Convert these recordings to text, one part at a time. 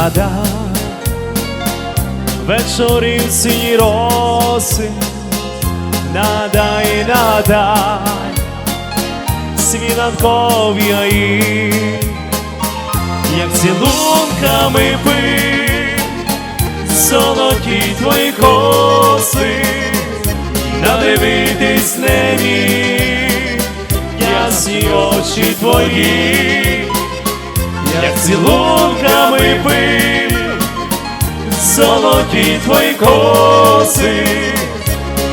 листопада, вечорів сіні роси, надай, надай свінанкові аї, як цілунками пить, золоті твої коси, надивитись небі, ясні очі твої як цілунками пив, золоті твої коси,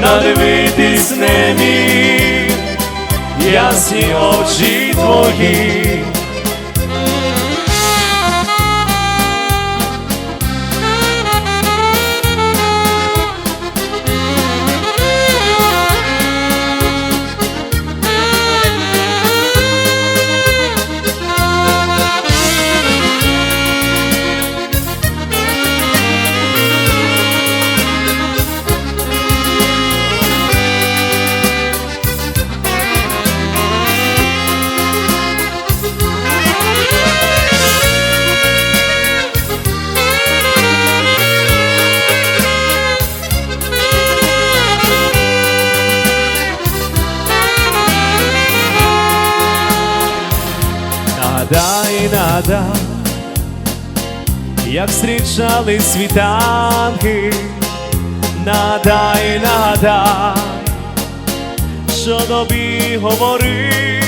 надивитись не міг, ясні очі твої. згадав, як зустрічали світанки, надай, надай, що тобі говорив,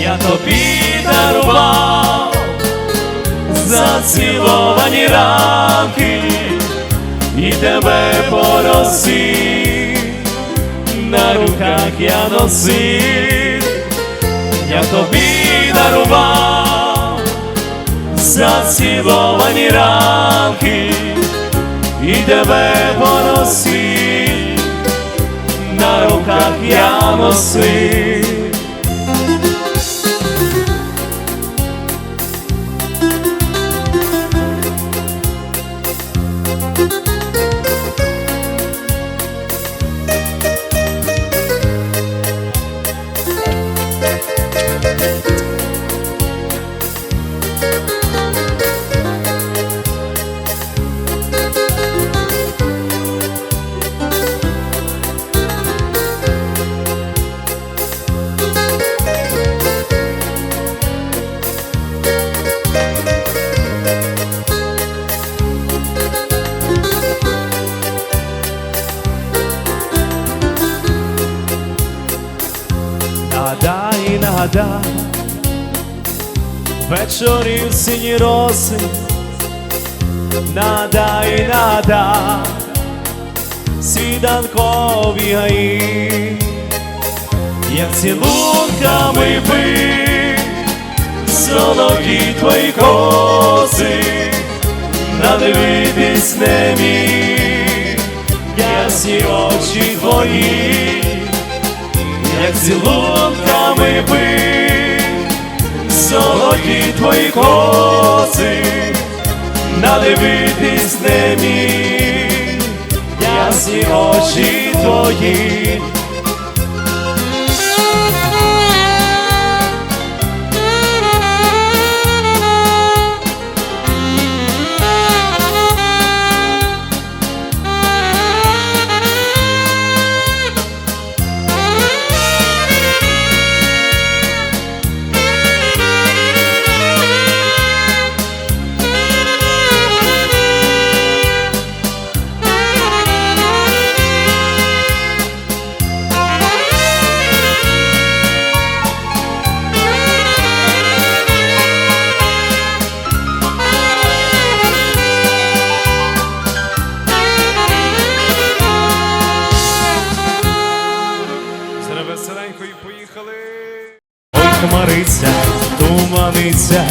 я тобі дарував заціловані рамки і тебе поросив, на руках я носив, я тобі дарував заціловані ранки і тебе поносив, на руках я носив. вода, вечорів сині роси, нада і нада, свіданкові гаї, як цілунками пи, золоті твої коси, надивитись не міг, ясні очі твої як цілунками бить, золоті твої коси, надивитись не міг, ясні очі твої. хмариться, туманиться,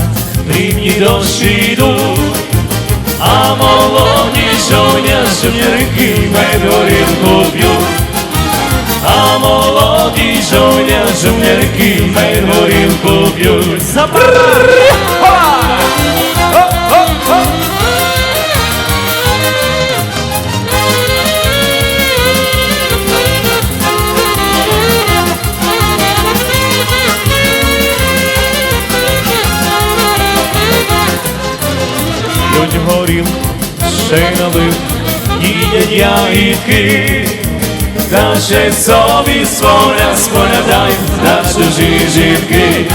дрібні дощі йдуть, а молоді жовняшки медорінку п'ють, а молоді жовня жовнярки, мейгорінку п'ють. Горів, ще й налив, їдять ягідки, та ще собі своя споглядай на чужі жінки,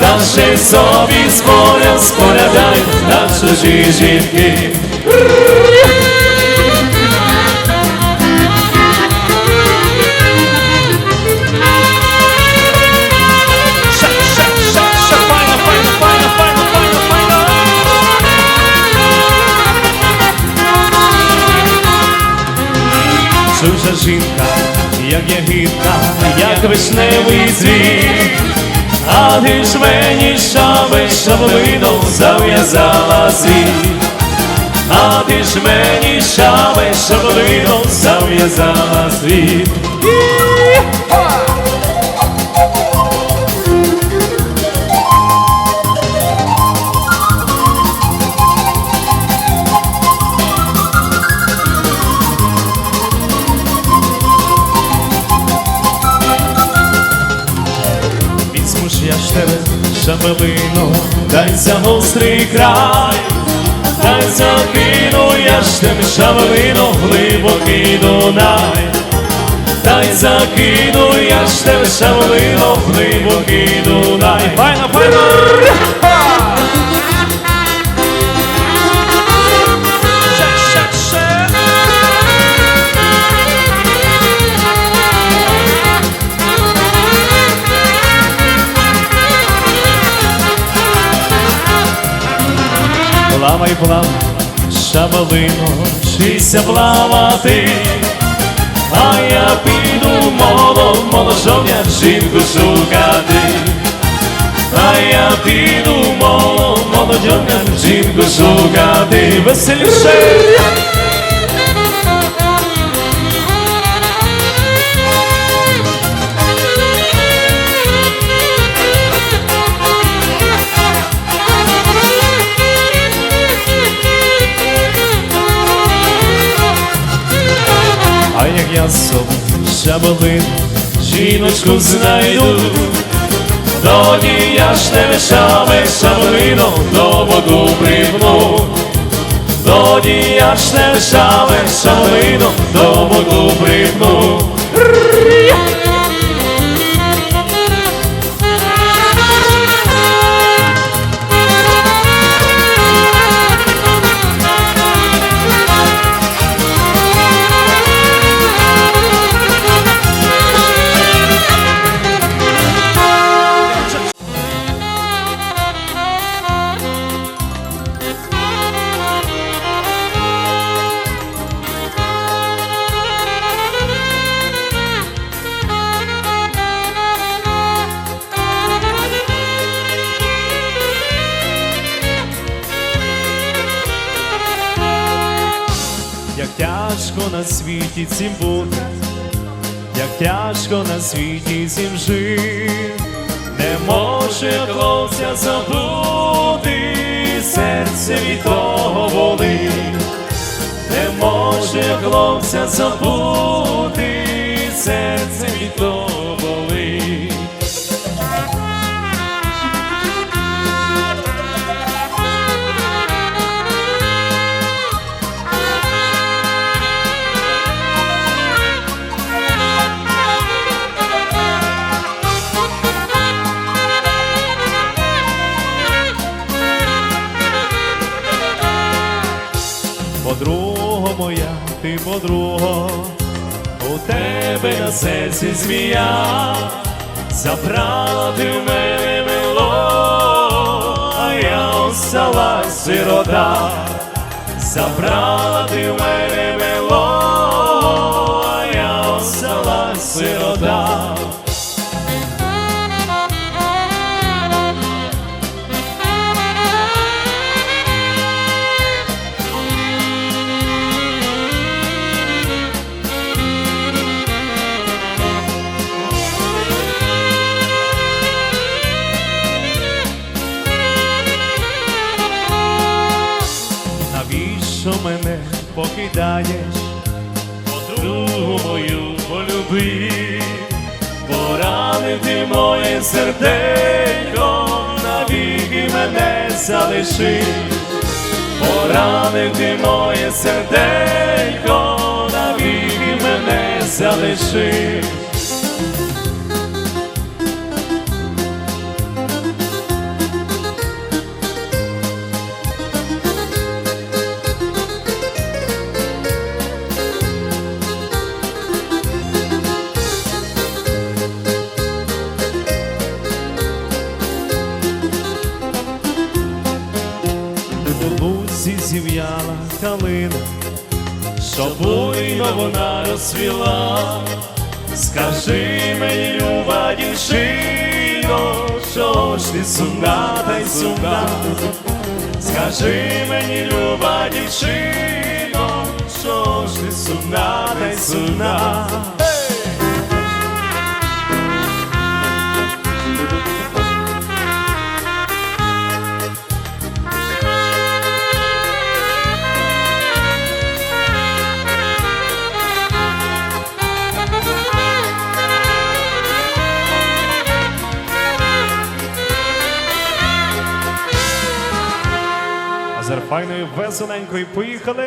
та собі своя споглядай на чужі жінки. Як ягідка, як вишневий цвіт, а ти ж мені шаби шаблину зав'язала світ, а ти ж мені шаби шаблину зав'язала світ. Я ж тебе, шабелину, дай за гострий край, дай закину я ж тебе шабелину, глибокий Дунай, дай закину я ж тебе шабелину, глибокий Дунай. Файно, файно! Шабалино, вчися плавати, а я піду моло, моложовня жінку шукати, а я піду моло, молодьовня жінку шукати, веселіше. Собі шабалин, жіночку знайду, тоді я ж не шабе шабалином до воду припну, тоді я ж не шабе шабалином до воду припну. Світі цим бути, як тяжко на світі цим жити, не може хлопця забути, серце від того болить, не може хлопця забути, серце від того ти подруга, у тебе на серці змія, забрала ти в мене мило, а я осталась сирота, забрала ти в мене мило, Подругу мою полюби, поранив ти моє серденько, навіки мене залиши, поранив ти моє серденько, навіки мене залишив. Що буйно вона розцвіла. Скажи мені, люба дівчино, що ж ти сумна та й сумна. Скажи мені, люба дівчино, що ж ти сумна та й сумна. А веселенької поїхали.